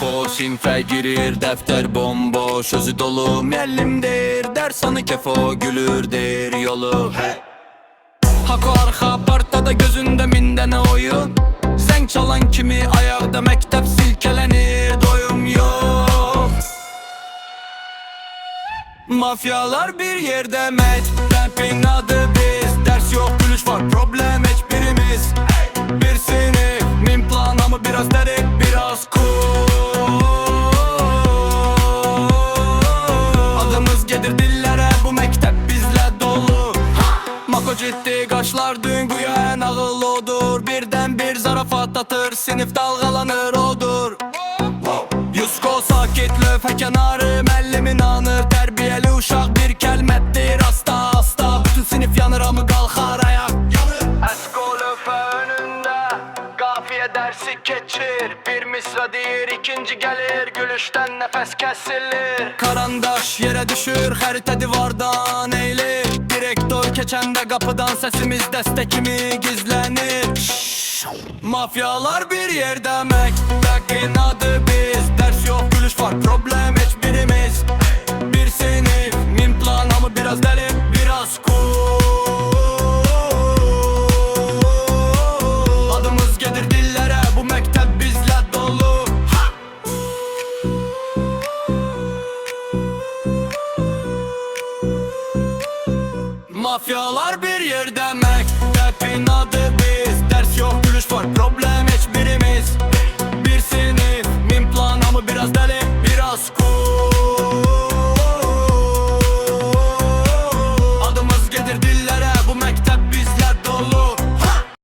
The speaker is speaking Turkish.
kefo Sinfe girir defter bomboş. Özü dolu müellimdir Dersanı kefo gülürdür yolu. Hako arka partada gözünde mindene oyun. Sen çalan kimi ayakta mektep silkelenir Doyum yok. Mafyalar bir yerde met Rapin adı biz Gelir dillere bu mektep bizle dolu. Mako ciddi kaşlar dün güya en ağıl odur Birden bir zarafat atır sinif dalgalanır odur. Yusko sakitlöf kenarı mellimin anır Terbiyeli uşak dersi geçir. Bir misra değil ikinci gelir. Gülüşten nefes kesilir. Karandaş yere düşür harita divardan eğilir. Direktör keçende kapıdan sesimiz destekimi gizlenir. Şşş. Mafyalar bir yer demek Lakin adı Mafyalar bir yer demek Rapin adı biz. Ders yok gülüş var problem hiçbirimiz. Bir sinif min plan ama biraz deli biraz